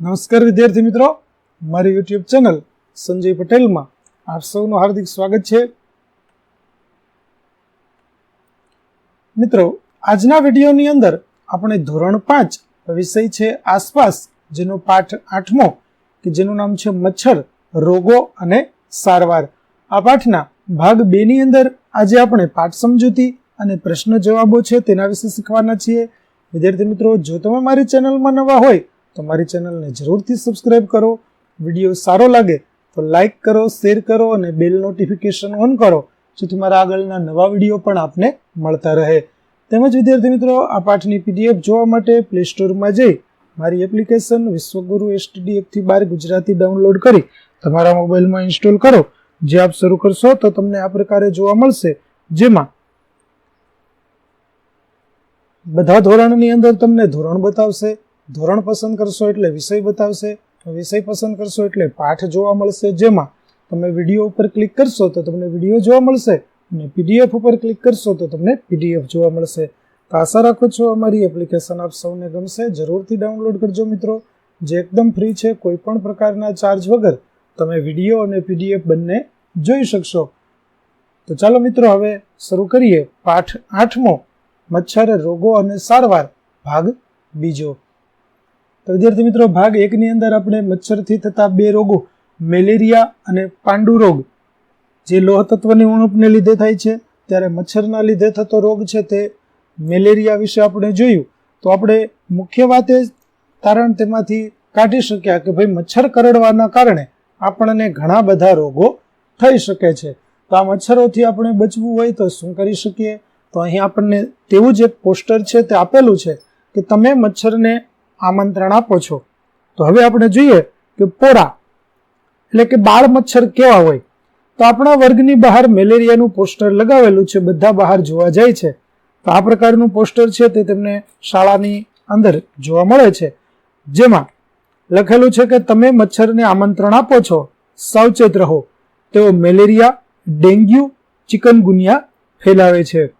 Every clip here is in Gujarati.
નમસ્કાર વિદ્યાર્થી મિત્રો. મારી યુટ્યુબ ચેનલ સંજય પટેલમાં આપ સૌનું હાર્દિક સ્વાગત છે. મિત્રો, આજના વિડીયોની અંદર આપણે ધોરણ પાંચ વિષય છે આસપાસ, જેનો પાઠ આઠમો, કે જેનું નામ છે મચ્છર, રોગો અને સારવાર. આ પાઠના ભાગ બે ની અંદર આજે આપણે પાઠ સમજૂતી અને પ્રશ્ન જવાબો છે તેના વિશે શીખવાના છીએ. વિદ્યાર્થી મિત્રો, જો તમે મારી ચેનલમાં નવા હોય તો મારી ચેનલને જરૂરથી સબસ્ક્રાઇબ કરો. વીડિયો સારો લાગે તો લાઈક કરો શેર કરો અને બેલ નોટિફિકેશન ઓન કરો, જેથી મારા આગળના નવા વીડિયો પણ આપને મળતા રહે. તેમજ વિદ્યાર્થી મિત્રો, આ પાઠની પીડીએફ જોવા માટે પ્લે સ્ટોરમાં જઈ મારી એપ્લિકેશન વિશ્વગુરુ એસટીડી એકથી બાર ગુજરાતી ડાઉનલોડ કરી તમારા મોબાઈલમાં ઇન્સ્ટોલ કરો. જે આપ શરૂ કરશો તો તમને આ પ્રકારે જોવા મળશે. જેમાં બધા ધોરણની અંદર તમને ધોરણ બતાવશે ધોરણ પસંદ કરશો એટલે વિષય બતાવશે. વિષય પસંદ કરશો એટલે પાઠ જોવા મળશે. જેમાં તમે વીડિયો ઉપર ક્લિક કરશો તો તમને વીડિયો જોવા મળશે અને પીડીએફ ઉપર ક્લિક કરશો તો તમને પીડીએફ જોવા મળશે. તો આશા રાખું છું અમારી એપ્લિકેશન આપ સૌને ગમશે. જરૂરથી ડાઉનલોડ કરજો મિત્રો. જે એકદમ ફ્રી છે કોઈ પણ પ્રકારના ચાર્જ વગર તમે વીડિયો અને પીડીએફ બંને જોઈ શકશો. તો ચાલો મિત્રો હવે શરૂ કરીએ. પાઠ આઠમો, મચ્છર રોગો અને સારવાર. ભાગ બીજો. તો વિદ્યાર્થી મિત્રો, ભાગ એકની અંદર આપણે મચ્છરથી થતા બે રોગો, મેલેરિયા અને પાંડુ રોગ. જે લોહ તત્વની ઉણપને લીધે થાય છે, ત્યારે મચ્છરના લીધે થતો રોગ છે તે મેલેરિયા વિશે આપણે જોયું. તો આપણે મુખ્ય વાત એ તારણ તેમાંથી કાઢી શક્યા કે ભાઈ મચ્છર કરડવાના કારણે આપણને ઘણા બધા રોગો થઈ શકે છે. તો આ મચ્છરોથી આપણે બચવું હોય તો શું કરી શકીએ? તો અહીં આપણને તેવું જ એક પોસ્ટર છે તે આપેલું છે કે તમે મચ્છરને આમંત્રણ આપો છો. તો હવે આપણે જોઈએ કે પોરા એટલે કે બાળ મચ્છર કેવા હોય. તો આપણા વર્ગની બહાર મેલેરિયાનું પોસ્ટર લગાવેલું છે, બધા બહાર જોવા જાય છે. તો આ પ્રકારનું પોસ્ટર છે તે તેમને શાળાની અંદર જોવા મળે છે. જેમાં લખેલું છે કે તમે મચ્છરને આમંત્રણ આપો છો, સાવચેત રહો. તેઓ મેલેરિયા, ડેન્ગ્યુ, ચિકનગુનિયા ફેલાવે છે.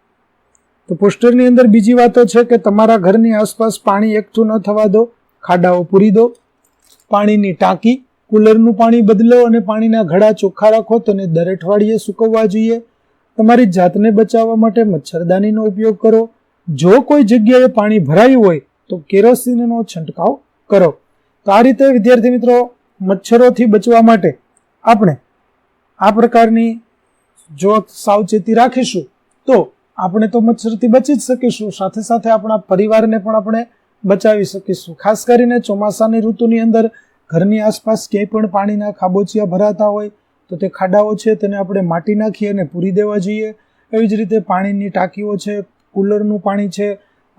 તો પોસ્ટરની અંદર બીજી વાતો છે કે તમારા ઘરની આસપાસ પાણી એકઠું ન થવા દો, ખાડાઓ પૂરી દો, પાણીની ટાંકી, કુલરનું પાણી બદલો અને પાણીના ઘડા ચોખ્ખા રાખો તેને દર અઠવાડિયે સૂકવવા જોઈએ. તમારી જાતને બચાવવા માટે મચ્છરદાનીનો ઉપયોગ કરો. જો કોઈ જગ્યાએ પાણી ભરાયું હોય તો કેરોસીનનો છંટકાવ કરો. તો આ રીતે, વિદ્યાર્થી મિત્રો, મચ્છરોથી બચવા માટે આપણે આ પ્રકારની જો સાવચેતી રાખીશું તો આપણે તો મચ્છરથી બચી જ શકીશું. સાથે સાથે આપણા પરિવારને પણ આપણે બચાવી શકીશું. ખાસ કરીને ચોમાસાની ઋતુની અંદર ઘરની આસપાસ ક્યાંય પણ પાણીના ખાબોચિયા ભરાતા હોય તો તે ખાડાઓ છે તેને આપણે માટી નાખી અને પૂરી દેવા જોઈએ. એવી જ રીતે પાણીની ટાંકીઓ છે, કુલરનું પાણી છે,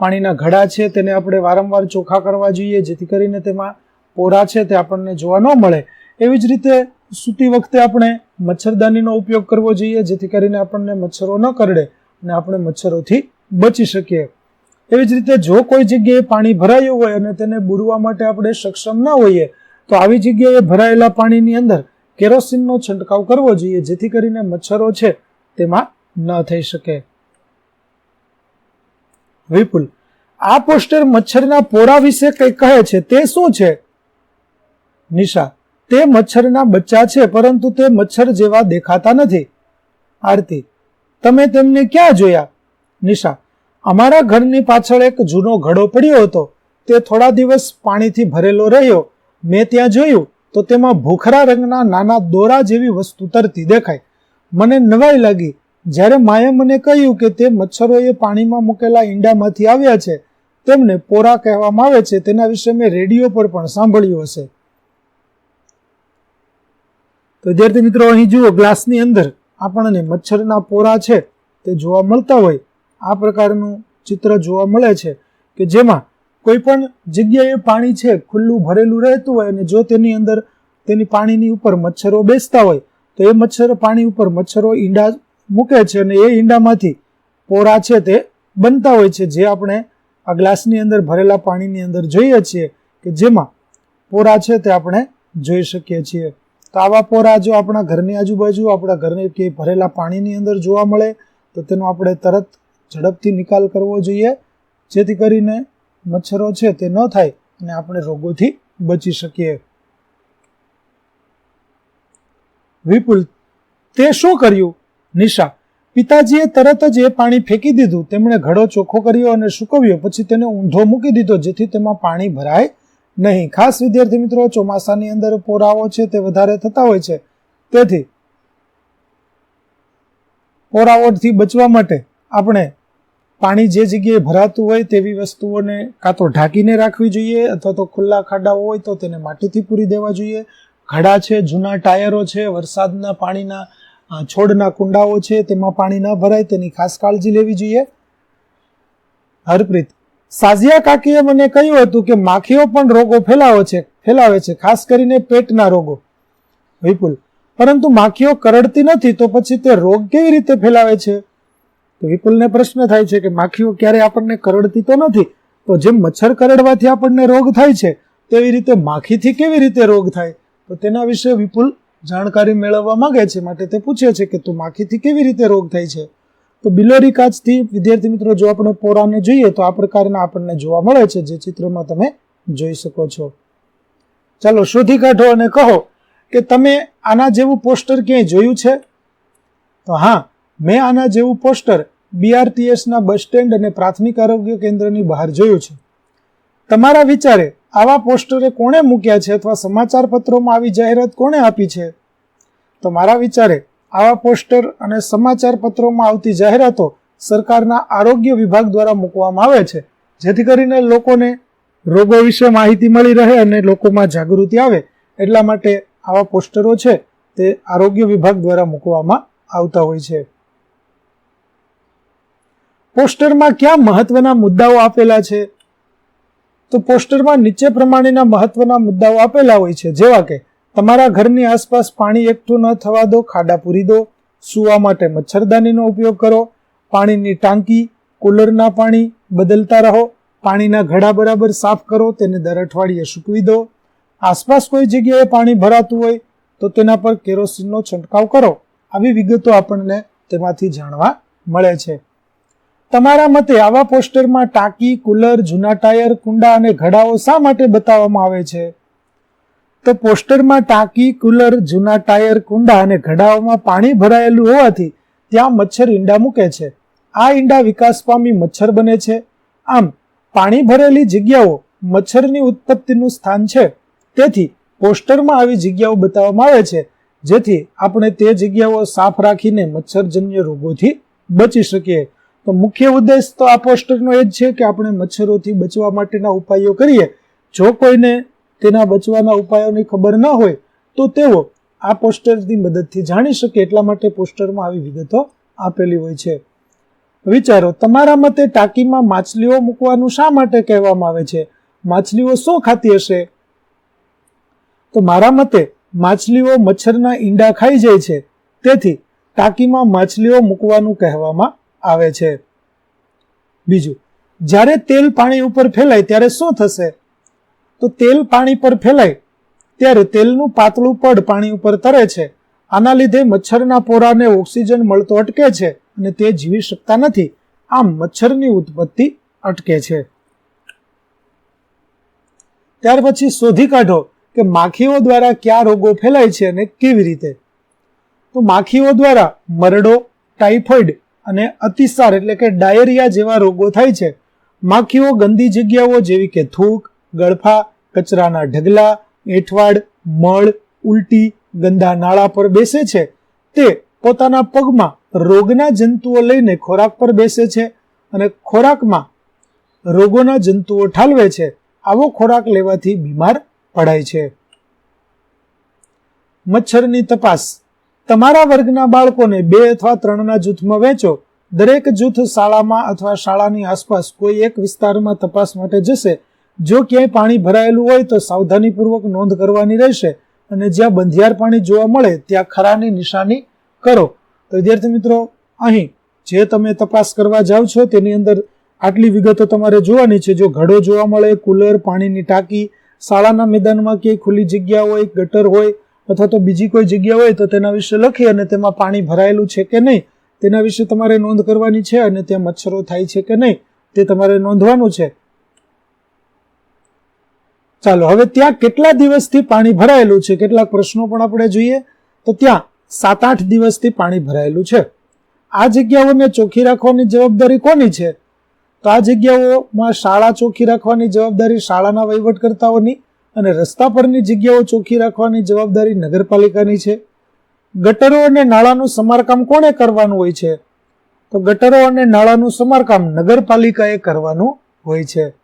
પાણીના ઘડા છે તેને આપણે વારંવાર ચોખ્ખા કરવા જોઈએ જેથી કરીને તેમાં પોરા છે તે આપણને જોવા ન મળે. એવી જ રીતે સૂતી વખતે આપણે મચ્છરદાનીનો ઉપયોગ કરવો જોઈએ જેથી કરીને આપણને મચ્છરો ન કરડે. અને આપણે મચ્છરોથી બચી શકીએ. એવી જ રીતે જો કોઈ જગ્યાએ પાણી ભરાયું હોય અને તેને બુરવા માટે આપણે સક્ષમ ન હોઈએ, તો આવી જગ્યાએ ભરાયેલા પાણીની અંદર કેરોસીનનો છંટકાવ કરવો જોઈએ, જેથી કરીને મચ્છરો છે તેમાં ન થઈ શકે. વિપુલ, આ પોસ્ટર મચ્છરના પોરા વિશે કંઈ કહે છે? તે શું છે? નિશા, તે મચ્છરના બચ્ચા છે, પરંતુ તે મચ્છર જેવા દેખાતા નથી. આરતી તમે તેમને ક્યાં જોયા? નિશા, અમારા ઘરની પાછળ એક જૂનો ઘડો પડ્યો હતો. તે થોડા દિવસ પાણીથી ભરેલો રહ્યો. મેં ત્યાં જોયું તો તેમાં ભૂખરા રંગના નાના દોરા જેવી વસ્તુ તરતી દેખાય મને નવાઈ લાગી. જ્યારે માએ મને કહ્યું કે તે મચ્છરોએ પાણીમાં મૂકેલા ઈંડામાંથી આવ્યા છે, તેમને પોરા કહેવામાં આવે છે, તેના વિશે મેં રેડિયો પર પણ સાંભળ્યું હશે. તો વિદ્યાર્થી મિત્રો, અહીં જુઓ, ગ્લાસની અંદર આપણને મચ્છરના પોરા છે તે જોવા મળતા હોય, આ પ્રકારનું ચિત્ર જોવા મળે છે કે જેમાં કોઈ પણ જગ્યાએ પાણી છે, ખુલ્લું ભરેલું રહેતું હોય અને જો તેની અંદર તેની પાણીની ઉપર મચ્છરો બેસતા હોય, તો એ મચ્છર પાણી ઉપર મચ્છરો ઈંડા મૂકે છે અને એ ઈંડામાંથી પોરા છે તે બનતા હોય છે, જે આપણે આ ગ્લાસની અંદર ભરેલા પાણીની અંદર જોઈએ છીએ કે જેમાં પોરા છે તે આપણે જોઈ શકીએ છીએ. તો આવા પોરા જો આપણા ઘરની આજુબાજુ, આપણા ઘરને કે ભરેલા પાણીની અંદર જોવા મળે, તો તેનો આપણે તરત ઝડપથી નિકાલ કરવો જોઈએ, જેથી કરીને મચ્છરો છે તે ન થાય અને આપણે રોગોથી બચી શકીએ. વિપુલ, તે શું કર્યું? નિશા, પિતાજીએ તરત જ એ પાણી ફેંકી દીધું. તેમણે ઘડો ચોખ્ખો કર્યો અને સૂકવ્યો. પછી તેને ઊંધો મૂકી દીધો, જેથી તેમાં પાણી ભરાય નહીં. ખાસ વિદ્યાર્થી મિત્રો, ચોમાસાની અંદર પોરાઓ છે તે વધારે થતા હોય છે. તેથી, પોરાઓથી બચવા માટે આપણે પાણી જે જગ્યાએ ભરાતું હોય તેવી વસ્તુઓને કાં તો ઢાંકીને રાખવી જોઈએ અથવા તો ખુલ્લા ખાડાઓ હોય તો તેને માટીથી પૂરી દેવા જોઈએ. ઘડા છે, જૂના ટાયરો છે, વરસાદના પાણીના છોડના કુંડાઓ છે, તેમાં પાણી ન ભરાય, તેની ખાસ કાળજી લેવી જોઈએ. હરપ્રીત સાઝિયા કાકીએ મને કહ્યું હતું કે માખીઓ પણ રોગો ફેલાવે છે ફેલાવે છે, ખાસ કરીને પેટના રોગો. વિપુલ, પરંતુ માખીઓ કરડતી નથી તો પછી તે રોગ કેવી રીતે ફેલાવે છે? તો વિપુલને પ્રશ્ન થાય છે કે માખીઓ ક્યારે આપણને કરડતી તો નથી? તો જેમ મચ્છર કરડવાથી આપણને રોગ થાય છે, તેવી રીતે માખીથી કેવી રીતે રોગ થાય? તો તેના વિશે વિપુલ જાણકારી મેળવવા માંગે છે, માટે તે પૂછે છે કે તું માખીથી કેવી રીતે રોગ થાય છે? તો બિલોરી કાચથી, વિદ્યાર્થી મિત્રો, જો આપણે પોરાને જોઈએ, તો આ પ્રકારના આપણને જોવા મળે છે, જે ચિત્રમાં તમે જોઈ શકો છો. ચાલો, શોધી કાઢો અને કહો કે તમે આના જેવું પોસ્ટર ક્યાંય જોયું છે? તો હા, મેં આના જેવું પોસ્ટર બીઆરટીએસના બસ સ્ટેન્ડ અને પ્રાથમિક આરોગ્ય કેન્દ્રની બહાર જોયું છે. તમારા વિચારે આવા પોસ્ટરે કોણે મૂક્યા છે અથવા સમાચાર પત્રોમાં આવી જાહેરાત કોણે આપી છે? તો મારા વિચારે આવા પોસ્ટર અને સમાચાર પત્રોમાં આવતી જાહેરાતો સરકારના આરોગ્ય વિભાગ દ્વારા મૂકવામાં આવે છે. જેથી કરીને લોકોને રોગો વિશે માહિતી મળી રહે અને લોકોમાં જાગૃતિ આવે. એટલા માટે આવા પોસ્ટરો છે તે આરોગ્ય વિભાગ દ્વારા મૂકવામાં આવતા હોય છે. પોસ્ટરમાં ક્યાં મહત્વના મુદ્દાઓ આપેલા છે? તો પોસ્ટરમાં નીચે પ્રમાણેના મહત્વના મુદ્દાઓ આપેલા હોય છે. જેવા કે તમારા ઘરની આસપાસ પાણી એકઠું ન થવા દો, ખાડા પૂરી દો, સૂવા માટે મચ્છરદાનીનો ઉપયોગ કરો, પાણીની ટાંકી, કુલરના પાણી બદલતા રહો, પાણીના ઘડા બરાબર સાફ કરો, તેને દર અઠવાડિયે સૂકવી દો. આસપાસ કોઈ જગ્યાએ પાણી ભરાતું હોય તો તેના પર કેરોસીનનો છંટકાવ કરો. આવી વિગતો આપણને તેમાંથી જાણવા મળે છે. તમારા મતે આવા પોસ્ટરમાં ટાંકી, કુલર, જૂના ટાયર, કુંડા અને ઘડાઓ શા માટે બતાવવામાં આવે છે? તો પોસ્ટરમાં ટાંકી, કુલર, જૂના ટાયર, કુંડા અને ઘડાઓમાં પાણી ભરાયેલું હોવાથી ત્યાં મચ્છર ઈંડા મૂકે છે. આ ઈંડા વિકાસ પામી મચ્છર બને છે. આમ, પાણી ભરેલી જગ્યાઓ મચ્છરની ઉત્પત્તિનું સ્થાન છે. તેથી પોસ્ટરમાં આવી જગ્યાઓ બતાવવામાં આવે છે, જેથી આપણે તે જગ્યાઓ સાફ રાખીને મચ્છરજન્ય રોગોથી બચી શકીએ. તો મુખ્ય ઉદ્દેશ તો આ પોસ્ટરનો એ જ છે કે આપણે મચ્છરોથી બચવા માટેના ઉપાયો કરીએ. જો કોઈને તેના બચવાના ઉપાયોની ખબર ન હોય તો તેઓ આ પોસ્ટરની મદદથી જાણી શકે એટલા માટે પોસ્ટરમાં આવી વિગતો આપેલી હોય છે. વિચારો, તમારા મતે ટાંકીમાં માછલીઓ મૂકવાનું શા માટે કહેવામાં આવે છે? માછલીઓ શું ખાતી હશે? તો મારા મતે માછલીઓ મચ્છરના ઈંડા ખાઈ જાય છે. તેથી ટાંકીમાં માછલીઓ મૂકવાનું કહેવામાં આવે છે. બીજું, જ્યારે તેલ પાણી ઉપર ફેલાય, ત્યારે શું થશે? તો તેલ પાણી પર ફેલાય. ત્યારે તેલનું પાતળું પડ પાણી ઉપર તરે છે. આના લીધે મચ્છરના પોરાને ઓક્સિજન મળતો અટકે છે અને તે જીવી શકતા નથી. આમ મચ્છરની ઉત્પત્તિ અટકે છે. ત્યાર પછી શોધી કાઢો કે માખીઓ દ્વારા કયા રોગો ફેલાય છે અને કેવી રીતે? તો માખીઓ દ્વારા મરડો, ટાઇફોઇડ અને અતિસાર એટલે કે ડાયરિયા જેવા રોગો થાય છે. માખીઓ ગંદી જગ્યાઓ જેવી કે થૂક, ગળફા કચરાના ઢગલા, એઠવાડ, મળ, ઉલટી, ગંદા નાળા પર બેસે છે. તે પોતાના પગમાં રોગના જંતુઓ લઈને ખોરાક પર બેસે છે અને ખોરાકમાં રોગોના જંતુઓ ઠાલવે છે. આવો ખોરાક લેવાથી બીમાર પડાય છે. મચ્છરની તપાસ. તમારા વર્ગના બાળકોને બે અથવા ત્રણના જૂથમાં વહેંચો. દરેક જૂથ શાળામાં અથવા શાળાની આસપાસ કોઈ એક વિસ્તારમાં તપાસ માટે જશે. જો ક્યાંય પાણી ભરાયેલું હોય તો સાવધાનીપૂર્વક નોંધ કરવાની રહેશે અને જ્યાં બંધિયાર પાણી જોવા મળે ત્યાં ખરાની નિશાની કરો. તો વિદ્યાર્થી મિત્રો, અહીં જે તમે તપાસ કરવા જાઓ છો તેની અંદર આટલી વિગતો તમારે જોવાની છે. જો ઘડો જોવા મળે, કુલર, પાણીની ટાંકી, શાળાના મેદાનમાં ક્યાંય ખુલ્લી જગ્યા હોય, ગટર હોય અથવા તો બીજી કોઈ જગ્યા હોય તો તેના વિશે લખી અને તેમાં પાણી ભરાયેલું છે કે નહીં તેના વિશે તમારે નોંધ કરવાની છે અને ત્યાં મચ્છરો થાય છે કે નહીં તે તમારે નોંધવાનું છે. ચાલો, હવે ત્યાં કેટલા દિવસથી પાણી ભરાયેલું છે? કેટલાક પ્રશ્નો પણ આપણે જોઈએ. તો ત્યાં સાત આઠ દિવસથી પાણી ભરાયેલું છે. આ જગ્યાઓને ચોખ્ખી રાખવાની જવાબદારી કોની છે? તો આ જગ્યાઓમાં શાળા ચોખ્ખી રાખવાની જવાબદારી શાળાના વહીવટકર્તાઓની અને રસ્તા પરની જગ્યાઓ ચોખ્ખી રાખવાની જવાબદારી નગરપાલિકાની છે. ગટરો અને નાળાનું સમારકામ કોણે કરવાનું હોય છે? તો ગટરો અને નાળાનું સમારકામ નગરપાલિકાએ કરવાનું હોય છે.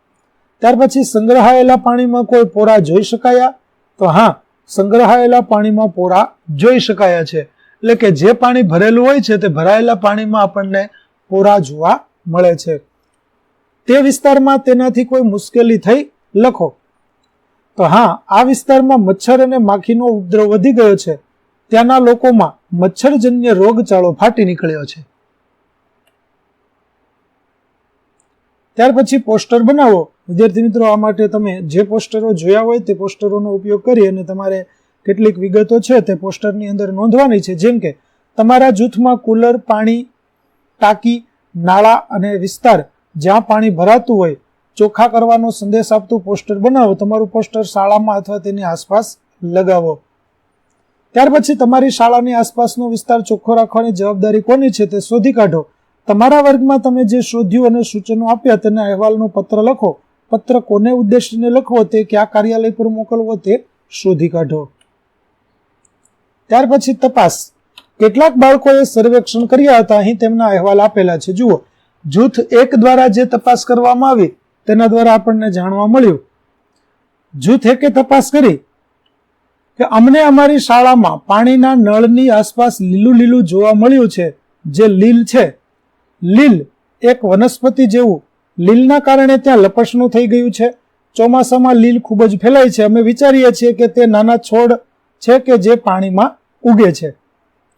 ત્યાર પછી સંગ્રહાયેલા પાણીમાં કોઈ પોરા જોઈ શકાયા? તો હા, સંગ્રહાયેલા પાણીમાં પોરા જોઈ શકાયા છે. એટલે કે જે પાણી ભરેલું હોય છે તે ભરાયેલા પાણીમાં આપણને પોરા જોવા મળે છે. તે વિસ્તારમાં તેનાથી કોઈ મુશ્કેલી થઈ? લખો. તો હા, આ વિસ્તારમાં મચ્છર અને માખીનો ઉપદ્રવ વધી ગયો છે. ત્યાંના લોકોમાં મચ્છરજન્ય રોગચાળો ફાટી નીકળ્યો છે. ત્યાર પછી પોસ્ટર બનાવો. વિદ્યાર્થી મિત્રો, આ માટે તમે જે પોસ્ટરો જોયા હોય તે પોસ્ટરોનો ઉપયોગ કરી અને તમારે કેટલીક વિગતો છે તે પોસ્ટરની અંદર નોંધવાની છે. જેમ કે, તમારા જૂથમાં કુલર, પાણી, ટાંકી, નાળા અને વિસ્તાર જ્યાં પાણી ભરાતું હોય, ચોખ્ખા કરવાનો સંદેશ આપતું પોસ્ટર બનાવો. તમારું પોસ્ટર શાળામાં અથવા તેની આસપાસ લગાવો. ત્યાર પછી તમારી શાળાની આસપાસનો વિસ્તાર ચોખ્ખો રાખવાની જવાબદારી કોની છે તે શોધી કાઢો. તમારા વર્ગમાં તમે જે શોધ્યું અને સૂચનો આપ્યા તેના અહેવાલનો પત્ર લખો. પત્ર કોને ઉદ્દેશીને લખવો તે કયા કાર્યાલય પર મોકલવો તે, શોધી કાઢો. ત્યાર પછી તપાસ. કેટલાક બાળકોએ સર્વેક્ષણ કર્યા હતા, અહીં તેમના અહેવાલ આપેલા છે. જુઓ, જૂથ એક દ્વારા જે તપાસ કરવામાં આવી, તેના દ્વારા આપણને જાણવા મળ્યું. જૂથ એકે તપાસ કરી કે અમને અમારી શાળામાં પાણીના નળની આસપાસ લીલું લીલું જોવા મળ્યું છે, જે લીલ છે. લીલ એક વનસ્પતિ જેવું લીલના કારણે ત્યાં લપસણું થઈ ગયું છે. ચોમાસામાં લીલ ખૂબ જ ફેલાય છે. અમે વિચારીએ છીએ કે તે નાના છોડ છે કે જે પાણીમાં ઉગે છે.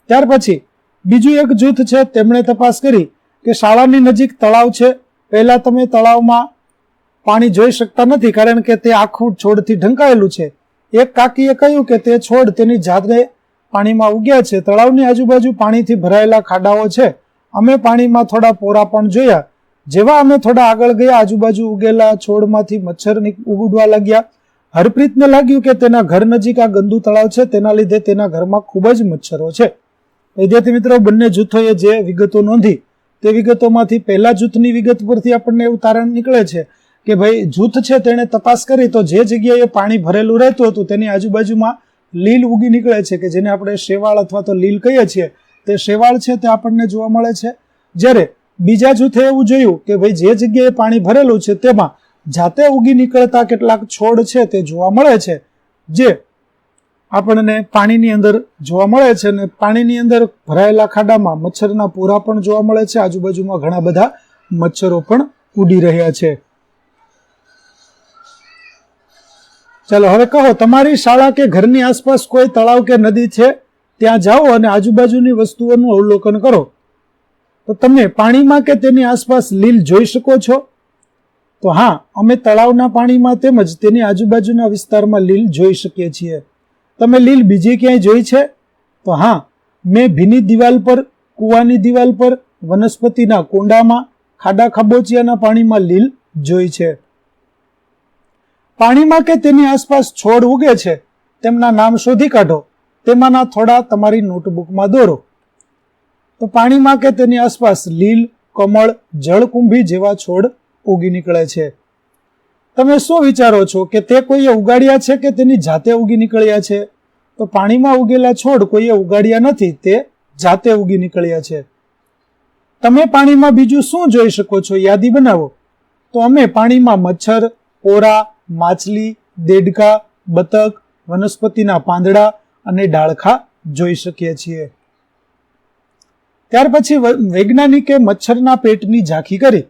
ત્યાર પછી બીજું એક જૂથ છે, તેમણે તપાસ કરી કે શાળાની નજીક તળાવ છે. પહેલાં તમે તળાવમાં પાણી જોઈ શકતા નથી કારણ કે તે આખું છોડથી ઢંકાયેલું છે. એક કાકીએ કહ્યું કે તે છોડ તેની જાતે પાણીમાં ઉગ્યા છે. તળાવની આજુબાજુ પાણીથી ભરાયેલા ખાડાઓ છે. અમે પાણીમાં થોડા પોરા પણ જોયા. જેવા અમે થોડા આગળ ગયા, આજુબાજુ ઉગેલા છોડમાંથી મચ્છર ઉગડવા લાગ્યા. હરપ્રીતને લાગ્યું કે તેના ઘર નજીક આ ગંદુ તળાવ છે, તેના લીધે તેના ઘરમાં ખૂબ જ મચ્છરો છે. વિદ્યાર્થી મિત્રો, બંને જૂથોએ જે વિગતો નોંધી, તે વિગતોમાંથી પહેલા જૂથની વિગત પરથી આપણને એવું તારણ નીકળે છે કે ભાઈ, જૂથ છે તેણે તપાસ કરી, તો જે જગ્યાએ પાણી ભરેલું રહેતું હતું, તેની આજુબાજુમાં લીલ ઉગી નીકળે છે કે જેને આપણે શેવાળ અથવા તો લીલ કહીએ છીએ. તે શેવાળ છે તે આપણને જોવા મળે છે. જ્યારે બીજા જૂથે એવું જોયું કે ભાઈ જે જગ્યાએ પાણી ભરેલું છે તેમાં જાતે ઉગી નીકળતા કેટલાક છોડ છે તે જોવા મળે છે, જે આપણને પાણીની અંદર જોવા મળે છે અને પાણીની અંદર ભરાયેલા ખાડામાં મચ્છરના પૂરા પણ જોવા મળે છે. આજુબાજુમાં ઘણા બધા મચ્છરો પણ ઉડી રહ્યા છે. ચાલો, હવે કહો, તમારી શાળા કે ઘરની આસપાસ કોઈ તળાવ કે નદી છે? ત્યાં જાઓ અને આજુબાજુની વસ્તુઓનું અવલોકન કરો. તો તમે પાણીમાં કે તેની આસપાસ લીલ જોઈ શકો છો? તો હા, અમે તળાવના પાણીમાં તેમજ તેની આજુબાજુના વિસ્તારમાં લીલ જોઈ શકીએ છીએ. તમે લીલ બીજી ક્યાંય જોઈ છે? તો હા, મેં ભીની દિવાલ પર, કૂવાની દિવાલ પર, વનસ્પતિના કુંડામાં, ખાડા ખાબોચિયાના પાણીમાં લીલ જોઈ છે. પાણીમાં કે તેની આસપાસ છોડ ઉગે છે? તેમના નામ શોધી કાઢો. તેમાંના થોડા તમારી નોટબુકમાં દોરો. તો પાણીમાં કે તેની આસપાસ લીલ, કમળ, જળકુંભી જેવા છોડ ઉગી નીકળે છે. તમે શું વિચારો છો કે તે કોઈએ ઉગાડ્યા છે કે તેની જાતે ઉગી નીકળ્યા છે? તો પાણીમાં ઉગેલા છોડ કોઈએ ઉગાડ્યા નથી, તે જાતે ઉગી નીકળ્યા છે. તમે પાણીમાં બીજું શું જોઈ શકો છો યાદી બનાવો. તો અમે પાણીમાં મચ્છર ઓરા માછલી, દેડકા, બતક, વનસ્પતિના પાંદડા અને ડાળખા જોઈ શકીએ છીએ. ત્યાર પછી વૈજ્ઞાનિકે મચ્છરના પેટની ઝાંખી કરી.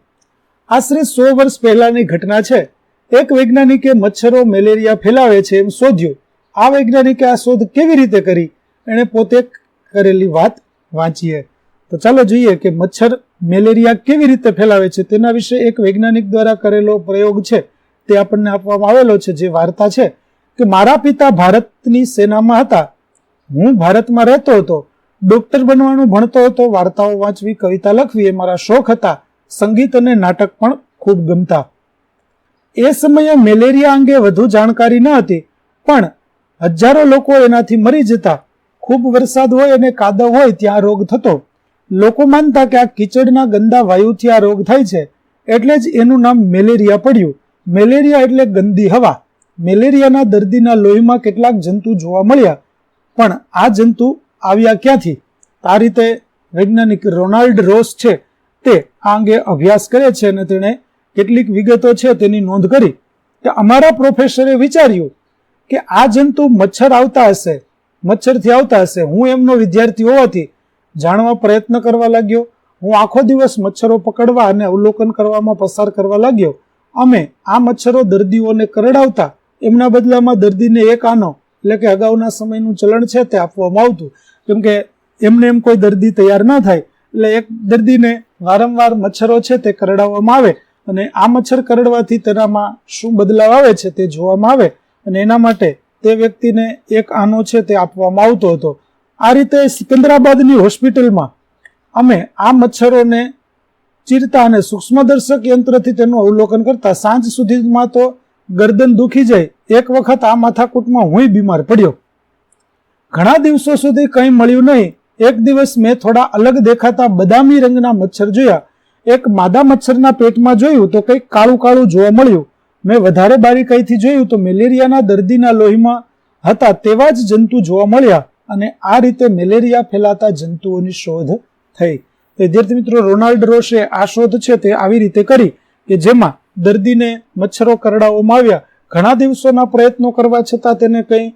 આશરે સો વર્ષ પહેલાની ઘટના છે. એક વૈજ્ઞાનિકે મચ્છરો મેલેરિયા ફેલાવે છે એમ શોધ્યું. આ વૈજ્ઞાનિકે આ શોધ કેવી રીતે કરી? એણે પોતે કરેલી વાત વાંચીએ. તો ચાલો જોઈએ કે મચ્છર મેલેરિયા કેવી રીતે ફેલાવે છે. તેના વિશે એક વૈજ્ઞાનિક દ્વારા કરેલો પ્રયોગ છે. તે આપણને આપવામાં આવેલો છે. જે વાર્તા છે કે મારા પિતા ભારતની સેનામાં હતા. હું ભારતમાં રહેતો હતો. ડોક્ટર બનવાનું ભણતો હતો, વાર્તાઓ વાંચવી, કવિતા લખવી, એ મારા શોખ હતા. સંગીત અને નાટક પણ ખૂબ ગમતા. એ સમયે મેલેરિયા અંગે વધુ જાણકારી ન હતી, પણ હજારો લોકો એનાથી મરી જતા. ખૂબ વરસાદ હોય અને કાદવ હોય ત્યાં રોગ થતો. લોકો માનતા કે આ કીચડના ગંદા વાયુથી આ રોગ થાય છે, એટલે જ એનું નામ મેલેરિયા પડ્યું. મેલેરિયા એટલે ગંદી હવા. મેલેરિયાના દર્દીના લોહીમાં કેટલાક જંતુ જોવા મળ્યા, પણ આ જંતુ આવ્યા ક્યાંથી? આ રીતે વૈજ્ઞાનિક રોનાલ્ડ રોસ છે તે આ અંગે અભ્યાસ કરે છે અને તેણે કેટલીક વિગતો છે તેની નોંધ કરી. કે અમારા પ્રોફેસરે વિચાર્યું કે આ જંતુ મચ્છર આવતા હશે, મચ્છરથી આવતા હશે. હું એમનો વિદ્યાર્થી હોવાથી જાણવા પ્રયત્ન કરવા લાગ્યો. હું આખો દિવસ મચ્છરો પકડવા અને અવલોકન કરવામાં પસાર કરવા લાગ્યો. અમે આ મચ્છરો દર્દીઓને કરડાવતા. એમના બદલામાં દર્દીને એક આનો, એટલે કે અગાઉના સમયનું ચલણ છે તે આપવામાં આવતું. કેમ કે એમને એમ કોઈ દર્દી તૈયાર ન થાય. એટલે એક દર્દીને વારંવાર મચ્છરો છે તે કરડાવવામાં આવે અને આ મચ્છર કરડવાથી તેનામાં શું બદલાવ આવે છે તે જોવામાં આવે અને એના માટે તે વ્યક્તિને એક આનો છે તે આપવામાં આવતો હતો. આ રીતે સિકંદરાબાદની હોસ્પિટલમાં અમે આ મચ્છરોને ચીરતા અને સૂક્ષ્મદર્શક યંત્રથી તેનું અવલોકન કરતા સાંજ સુધીમાં તો ગરદન દુખી જાય. એક વખત આ માથાકૂટમાં હું બીમાર પડ્યો. ઘણા દિવસો સુધી કંઈ મળ્યું નહીં. એક દિવસ મેં થોડા અલગ દેખાતા બદામી રંગના મચ્છર જોયા. એક માદા મચ્છરના પેટમાં જોયું તો કંઈક કાળું કાળું જોવા મળ્યું. મેં વધારે બારીકાઈથી જોયું તો મેલેરિયાના દર્દીના લોહીમાં હતા તેવા જ જંતુ જોવા મળ્યા અને આ રીતે મેલેરિયા ફેલાતા જંતુઓની શોધ થઈ. વિદ્યાર્થી મિત્રો, રોનાલ્ડ રોશે આ શોધ છે તે આવી રીતે કરી કે જેમાં દર્દીને મચ્છરો કરડાવવામાં આવ્યા. ઘણા દિવસોના પ્રયત્નો કરવા છતાં તેને કંઈ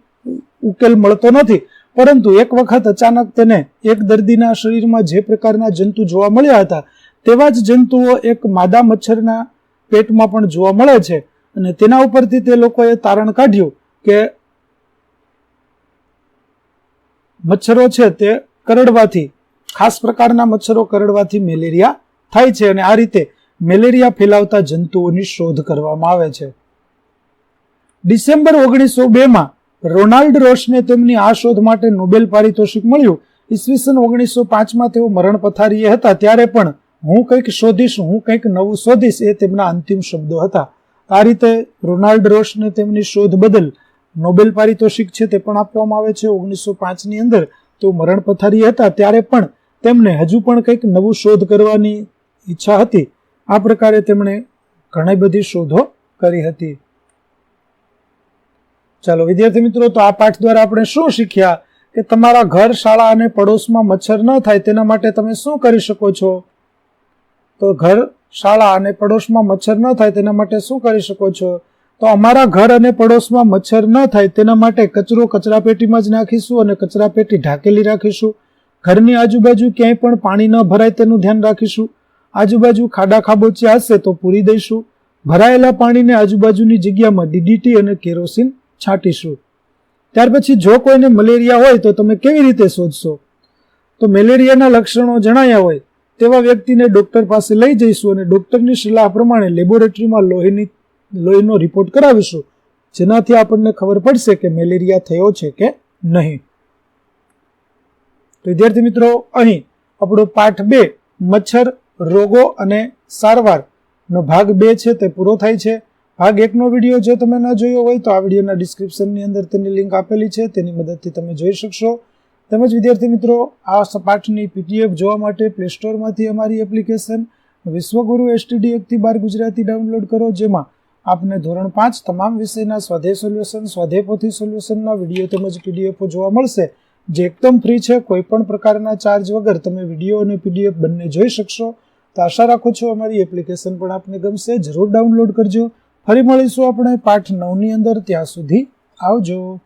ઉકેલ મળતો નથી. પરંતુ એક વખત અચાનક તેને એક દર્દીના શરીરમાં જે પ્રકારના જંતુ જોવા મળ્યા હતા, તેવા જ જંતુઓ એક માદા મચ્છરના પેટમાં પણ જોવા મળે છે અને તેના ઉપરથી તે લોકોએ તારણ કાઢ્યું કે મચ્છરો છે તે કરડવાથી, ખાસ પ્રકારના મચ્છરો કરડવાથી મેલેરિયા થાય છે અને આ રીતે મેલેરિયા ફેલાવતા જંતુઓની શોધ કરવામાં આવે છે. ડિસેમ્બર ઓગણીસો બેમાં રોનાલ્ડ રોશને તેમની આ શોધ માટે નોબેલ પારિતોષિક મળ્યું. ઈસવીસન ઓગણીસો પાંચમાં તેઓ મરણ પથારીએ હતા, ત્યારે પણ હું કંઈક શોધીશ, હું કંઈક નવું શોધીશ એ તેમના અંતિમ શબ્દો હતા. આ રીતે રોનાલ્ડ રોશને તેમની શોધ બદલ નોબેલ પારિતોષિક છે તે પણ આપવામાં આવે છે. ઓગણીસો પાંચની અંદર તેઓ મરણ પથારી હતા, ત્યારે પણ તેમને હજુ પણ કંઈક નવું શોધ કરવાની ઈચ્છા હતી. આ પ્રકારે તેમણે ઘણી બધી શોધો કરી હતી. ચાલો, વિદ્યાર્થી મિત્રો, તો આ પાઠ દ્વારા આપણે શું શીખ્યા કે તમારા ઘર, શાળા અને પડોશમાં મચ્છર ન થાય તેના માટે તમે શું કરી શકો છો? તો ઘર, શાળા અને પડોશમાં મચ્છર ન થાય તેના માટે શું કરી શકો છો? તો અમારા ઘર અને પડોશમાં મચ્છર ન થાય તેના માટે કચરો કચરાપેટીમાં જ નાખીશું અને કચરાપેટી ઢાંકેલી રાખીશું. ઘરની આજુબાજુ ક્યાંય પણ પાણી ન ભરાય તેનું ધ્યાન રાખીશું. આજુબાજુ ખાડા ખાબોચિયા હશે તો પૂરી દઈશું. ભરાયેલા પાણીને આજુબાજુની જગ્યામાં ડીડીટી અને કેરોસીન છાંટીશું. ત્યાર પછી જો કોઈને મલેરિયા હોય તો તમે કેવી રીતે શોધશો? તો મેલેરિયાના લક્ષણો જણાયા હોય તેવા વ્યક્તિને ડોક્ટર પાસે લઈ જઈશું અને ડૉક્ટરની સલાહ પ્રમાણે લેબોરેટરીમાં લોહીની, લોહીનો રિપોર્ટ કરાવીશું, જેનાથી આપણને ખબર પડશે કે મેલેરિયા થયો છે કે નહીં. તો વિદ્યાર્થી મિત્રો, અહીં આપણો પાઠ બે, મચ્છર રોગો અને સારવારનો ભાગ બે છે, તે પૂરો થાય છે. ભાગ એકનો વીડિયો જો તમે ન જોયો હોય તો આ વિડીયોના ડિસ્ક્રિપ્શનની અંદર તેની લિંક આપેલી છે. તેની મદદથી તમે જોઈ શકશો. તેમજ વિદ્યાર્થી મિત્રો, આ પાઠની પીડીએફ જોવા માટે પ્લે સ્ટોરમાંથી અમારી એપ્લિકેશન વિશ્વગુરુ એસટીડી એકથી બાર ગુજરાતી ડાઉનલોડ કરો, જેમાં આપને ધોરણ પાંચ તમામ વિષયના સ્વાધ્યાય સોલ્યુશન સ્વાધ્યાય સોલ્યુશનના વીડિયો તેમજ પીડીએફો જોવા મળશે. જે એકદમ ફ્રી છે કોઈ પણ પ્રકારના ચાર્જ વગર તમે વીડિયો અને પીડીએફ બંને જોઈ શકશો. તો આશા રાખું છું અમારી એપ્લિકેશન પણ આપને ગમશે. જરૂર ડાઉનલોડ કરજો. ફરી મળીશું આપણે પાઠ નવની અંદર. ત્યાં સુધી આવજો.